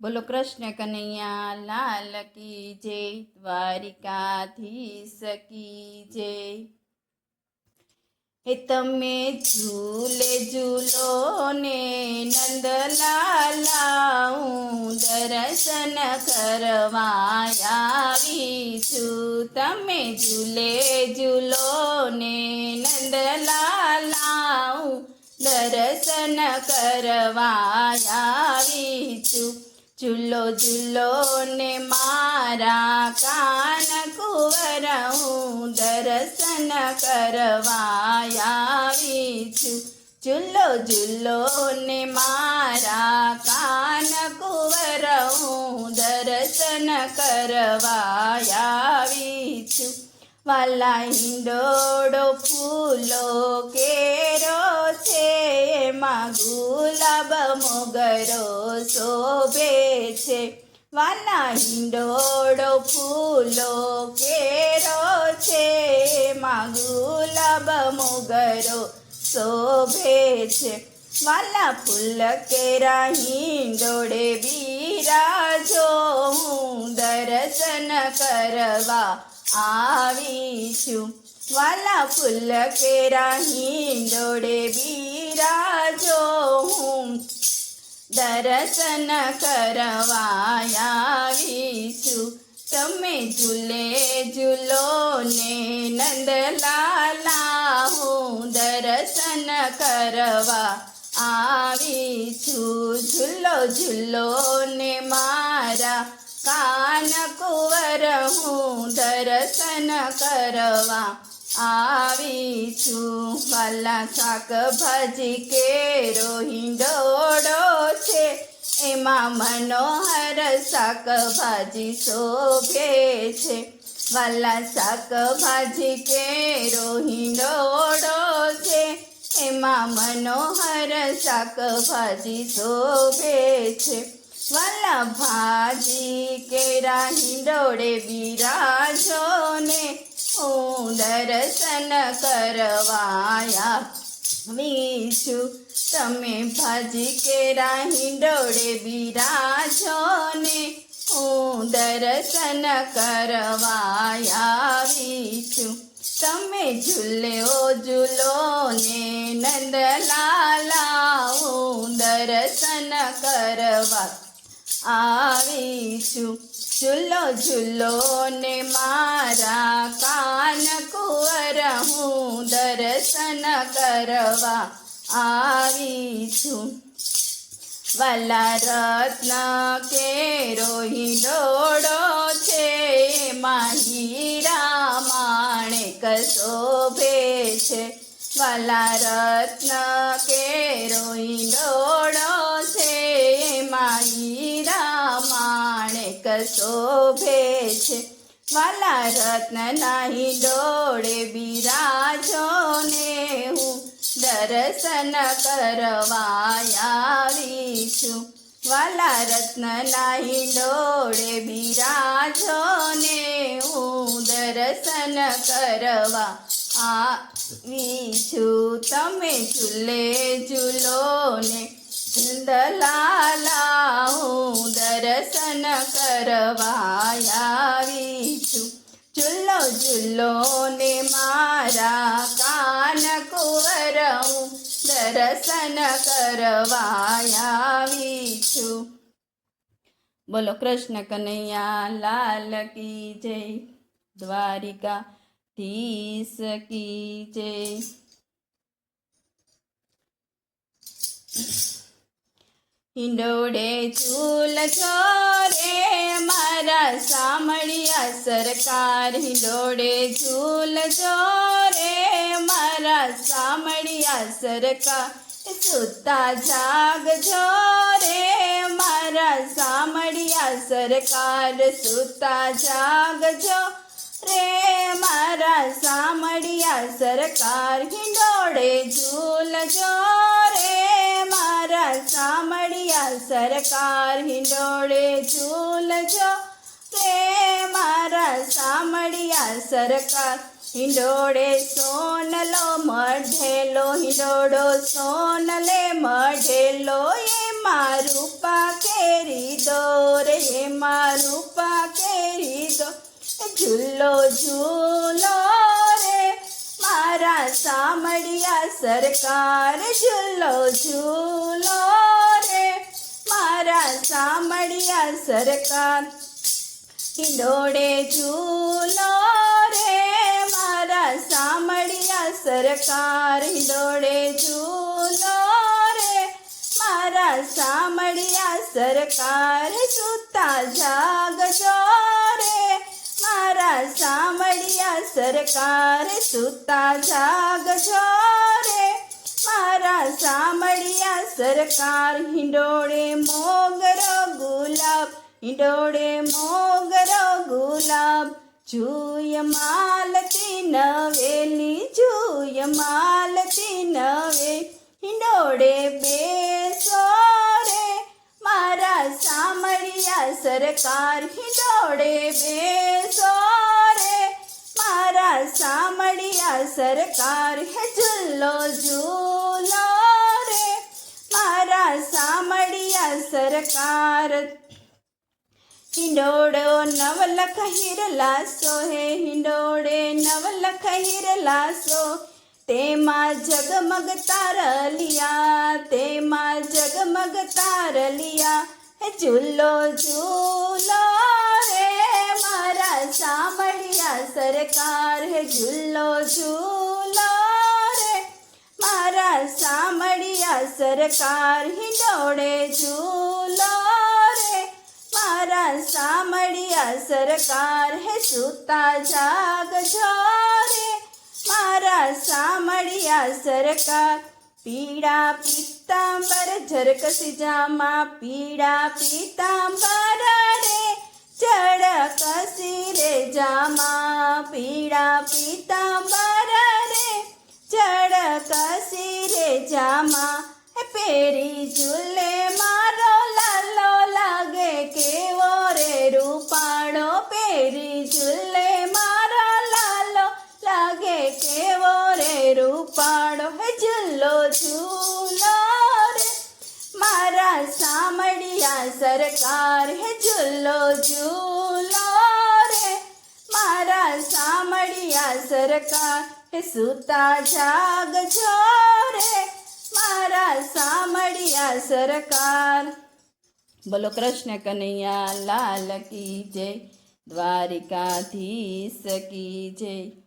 બોલો કૃષ્ણ કનૈયા, લાલ કી જય, દ્વારિકાધીશ કી જય. હે તમે ઝૂલે ઝૂલો ને નંદલાલા દર્શન કરવા આવી છું. તમે ઝૂલે ઝૂલો ને નંદલાલા, હું દર્શન કરવા છું. ઝૂલો ઝૂલો ને મારા કાન કુંવર હું દર્શન કરવા આવી છું. ઝૂલો ઝૂલો ને મારા કાન કુંવર હું દર્શન કરવા આવી છું. વાલા હિંડોળો ફૂલો કેરો છે, એમાં ગુલાબ મોગરો શોભે છે. વાલા હિંડોળો ફૂલો કેરો છે, એમાં ગુલાબ મોગરો શોભે છે. વાલા ફૂલ કેરા હિંડોળે બિરાજો, હું દર્શન કરવા આવી છું વાલા ફૂલ કેરા હિંડોળે બિરાજો હું. દર્શન કરવા આવીશું. તમે ઝૂલે ઝૂલો ને નંદલાલા હું. દર્શન કરવા આવી છું ઝૂલો ઝૂલો ને મારા કાન કુંવર હું દર્શન કરવા આવી છું. વાલા શાકભાજી કે હિંડોળો છે. એમાં મનોહર શાકભાજી શોભે છે. વાલા શાકભાજી કે હિંડોળો છે. એમાં મનોહર શાકભાજી શોભે છે. વાલા ભાજી કેરા હિંડોળે બિરાજો ને હું દર્શન કરવાયા. છું તમે ભાજી કેરા હિંડોળે બિરાજો ને હું દર્શન કરવાયા. છું તમે ઝૂલ્યો ઝૂલો ને નંદલાલા, હું દર્શન કરવા આવી છું ઝૂલો ઝૂલો ને મારા કાન કુંવર હું દર્શન કરવા આવીશું. વાલા રત્ન રોહી ડોડો છે માહીરા હીરા માણેક શોભે છે વાલા રત્ન કે રોહી છે શોભે છે. વાલા રત્નના હિંડોળે બિરાજો ને હું. દર્શન કરવા આવી છું. વાલા રત્નના હિંડોળે બિરાજો ને હું. દર્શન કરવા આવી છું. તમે ઝૂલે ઝૂલો ને હું દર્શન છું ઝૂલો ઝૂલો ને મારા કાન કુંવર હું દર્શન કરવાયાવી છું બોલો કૃષ્ણ કનૈયા, લાલ કી જય દ્વારિકા ધીસ કી જય. હિંડોળે ચૂલ છો રે મારા સામળિયા સરકાર. હિંડોળે ચૂલ છો રે મારા સામળિયા સરકાર. સુતા જાગજો રે મારા સામળિયા સરકાર. સુતા જાગજો રે મારા સામળિયા સરકાર. હિંડોળે મારા સામળિયા सरकार हिंडोले झूल जो प्रेम रामिया सरकार। हिंडोड़े सोन लो, मढे लो, हिंडोड़ो सोन ले, मढे लो, ये मारूपा केरी दो रे, ये मारूपा केरी दो। झूलो झूलो रे, मारा सामिया सरकार, झूलो, झूल। સામડિયા સરકાર. હિંડોળે ઝૂલો રે, મારા સામડિયા સરકાર. હિંડોળે ઝૂલો રે, મારા સામડિયા સરકાર. સુતા જાગજો રે મારા સામડિયા સરકાર. સુતા જાગજો મારા સાંભળ્યા સરકાર હિંડોળે મોગરો ગુલાબ, હિંડોળે મોગરો ગુલાબ. જુય માલતી નવેલી, જુય માલતી નવે. હિંડોળે બેસો રે, મારા સાંભળ્યા સરકાર હિંડોળે બેસો મારા સામડિયા સરકાર હે ઝૂલો ઝૂલો રે મારા સામડિયા સરકાર હિંડોળો નવલખ હિરલાસો હે હિંડોળે નવલખ હિરલાસો તેમાં જગમગ તારલિયા તેમાં જગમગ તારલિયા હે ઝૂલો ઝૂલો રે સામડિયા સરકાર હે ઝૂલો ઝૂલો રે. મારા સામડિયા સરકાર હિંડોળે ઝૂલો રે. મારા સામડિયા સરકાર હે સુતા જાગજો રે મારા સામડિયા સરકાર પીળા પીતાંબર ઝરકસી જામા પીળા પીતાંબર રે. ચડકસી રે જામા પીળા પીતાંબર રે ચડકસી રે જામા પેરી ઝૂલે સામડિયા સરકાર હે ઝૂલો ઝૂલો રે. મારા સામડિયા સરકાર હે સુતા જાગજો રે. મારા સામડિયા સરકાર. બોલો કૃષ્ણ કનૈયા લાલ કી જય. દ્વારિકાધીશ કી જય.